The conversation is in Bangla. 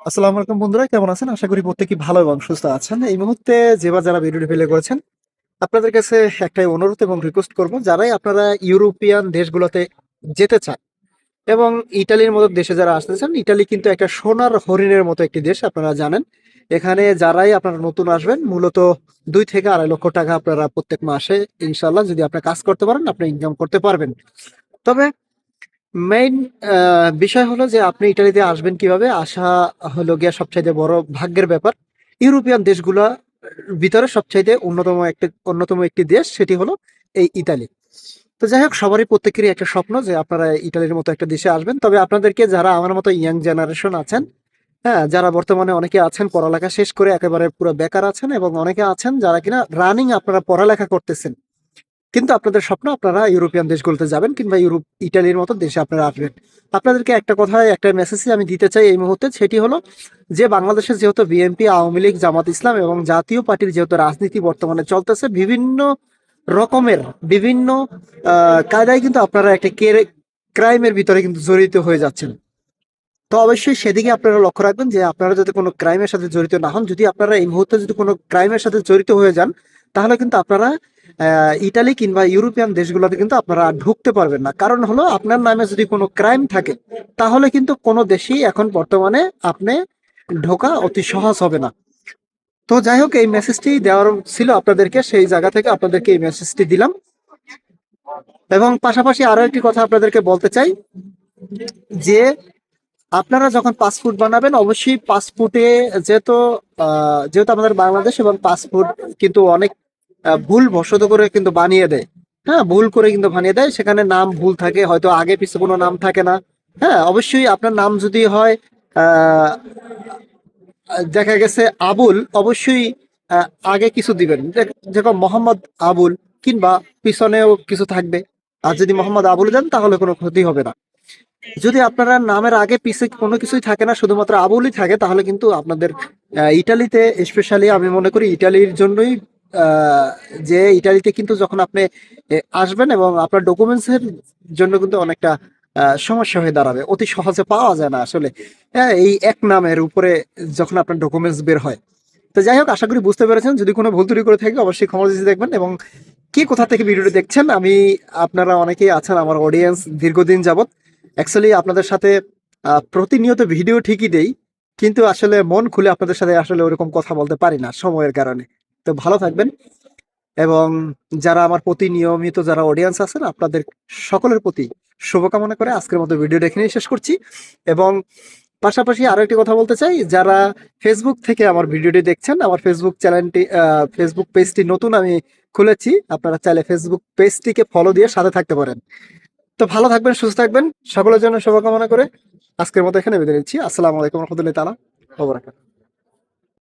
আসসালামু আলাইকুম বন্ধুরা, কেমন আছেন? আশা করি প্রত্যেকেই ভালো এবং সুস্থ আছেন। এই মুহূর্তে যেবার যারা ভিডিওটি প্লে করেছেন আপনাদের কাছে একটাই অনুরোধ এবং রিকোয়েস্ট করব, যারাই আপনারা ইউরোপিয়ান দেশগুলোতে যেতে চান এবং ইটালির মতো দেশে যারা আসতে চান, ইটালি কিন্তু একটা সোনার হরিণের মতো একটি দেশ, আপনারা জানেন। এখানে যারাই আপনারা নতুন আসবেন, মূলত দুই থেকে আড়াই লক্ষ টাকা আপনারা প্রত্যেক মাসে ইনশাল্লাহ যদি আপনি কাজ করতে পারেন, আপনি ইনকাম করতে পারবেন। তবে মেইন বিষয় হলো যে আপনি ইটালিতে আসবেন কীভাবে? আসা হলো গিয়া সবচাইতে বড় ভাগ্যের ব্যাপার। ইউরোপিয়ান দেশগুলা ভিতরে সবচাইতে অন্যতম একটি অন্যতম একটি দেশ, সেটি হলো এই ইতালি। তো যাই হোক, সবারই প্রত্যেকেরই একটা স্বপ্ন যে আপনারা ইটালির মতো একটা দেশে আসবেন। তবে আপনাদেরকে যারা আমার মতো ইয়াং জেনারেশন আছেন হ্যাঁ যারা বর্তমানে অনেকে আছেন, পড়ালেখা শেষ করে একেবারে পুরো বেকার আছেন এবং অনেকে আছেন যারা কিনা রানিং আপনারা পড়ালেখা করতেছেন কিন্তু আপনাদের স্বপ্ন, আপনারা ইউরোপিয়ান দেশগুলোতে যাবেন কিংবা ইউরোপ, ইটালির মতো দেশে আপনারা আসবেন। আপনাদেরকে একটা কথায়, একটা মেসেজই আমি দিতে চাই এই মুহূর্তে, সেটি হলো যে বাংলাদেশে যেহেতু বিএনপি আওয়ামী লীগ, জামাত ইসলাম এবং জাতীয় পার্টির যেহেতু রাজনীতি বর্তমানে চলতেছে, বিভিন্ন রকমের, বিভিন্ন কায়দায় কিন্তু আপনারা একটা ক্রাইমের ভিতরে কিন্তু জড়িত হয়ে যাচ্ছেন। তো অবশ্যই সেদিকে আপনারা লক্ষ্য রাখবেন যে আপনারা যদি কোনো ক্রাইমের সাথে জড়িত না হন, যদি আপনারা এই মুহূর্তে যদি কোনো ক্রাইমের সাথে জড়িত হয়ে যান, তাহলে কিন্তু আপনারা ইটালি কিংবা ইউরোপিয়ান দেশগুলোতে কিন্তু আপনারা ঢুকতে পারবেন না। কারণ হলো আপনার নামে যদি কোনো ক্রাইম থাকে, তাহলে কিন্তু কোনো দেশেই এখন বর্তমানে আপনি ঢোকা অতি সহজ হবে না। তো যাই হোক, এই মেসেজটি দেওয়ার ছিল আপনাদেরকে, সেই জায়গা থেকে আপনাদেরকে এই মেসেজটি দিলাম। এবং পাশাপাশি আরও একটি কথা আপনাদেরকে বলতে চাই, যে আপনারা যখন পাসপোর্ট বানাবেন, অবশ্যই পাসপোর্টে যেহেতু যেহেতু আমাদের বাংলাদেশ এবং পাসপোর্ট কিন্তু অনেক ভুল বশত করে কিন্তু বানিয়ে দেয়। হ্যাঁ ভুল করে কিন্তু বানিয়ে দেয়। সেখানে নাম ভুল থাকে, হয়তো আগে পিছনে কোনো নাম থাকে না। হ্যাঁ অবশ্যই আপনার নাম যদি হয় দেখা গেছে আবুল, অবশ্যই আগে কিছু দিবেন। যেরকম মোহাম্মদ আবুল, কিংবা পিছনেও কিছু থাকবে। আর যদি মোহাম্মদ আবুল দেন তাহলে কোনো ক্ষতি হবে না। যদি আপনারা নামের আগে পিছে কোনো কিছুই থাকে না, শুধুমাত্র আবুলই থাকে, তাহলে কিন্তু আপনাদের ইটালিতে স্পেশালি আমি মনে করি ইটালির জন্যই যে ইটালিতে কিন্তু যখন আপনি আসবেন এবং আপনার ডকুমেন্টস এর জন্য কিন্তু অনেকটা সমস্যা হয়ে দাঁড়াবে। অতি সহজে পাওয়া যায় না আসলে। হ্যাঁ এই এক নামের উপরে যখন আপনার ডকুমেন্টস বের হয়। তো যাই হোক, আশা করি বুঝতে পেরেছেন। যদি কোনো ভুল ত্রুটি করে থাকে, অবশ্যই ক্ষমা দৃষ্টি দেখবেন এবং কে কোথা থেকে ভিডিওটি দেখছেন, আমি, আপনারা অনেকেই আছেন আমার অডিয়েন্স দীর্ঘদিন যাবত অ্যাকচুয়ালি আপনাদের সাথে প্রতিনিয়ত ভিডিও ঠিকই দেই। কিন্তু আসলে মন খুলে আপনাদের সাথে আসলে ওরকম কথা বলতে পারি না সময়ের কারণে। তো ভালো থাকবেন। এবং যারা আমার প্রতি নিয়মিত যারা অডিয়েন্স আছেন, আপনাদের সকলের প্রতি শুভকামনা করে আজকের মতো ভিডিওটা এখানেই শেষ করছি। এবং পাশাপাশি আরও একটি কথা বলতে চাই, যারা ফেসবুক থেকে আমার ভিডিওটি দেখছেন, আমার ফেসবুক চ্যানেলটি ফেসবুক পেজটি নতুন আমি খুলেছি, আপনারা চাইলে ফেসবুক পেজটিকে ফলো দিয়ে সাথে থাকতে পারেন। তো ভালো থাকবেন, সুস্থ থাকবেন, সকলের জন্য শুভকামনা করে আজকের মতো এখানে বিদায় নিচ্ছি। আসসালামু আলাইকুম রহমতুল্লাহ তালা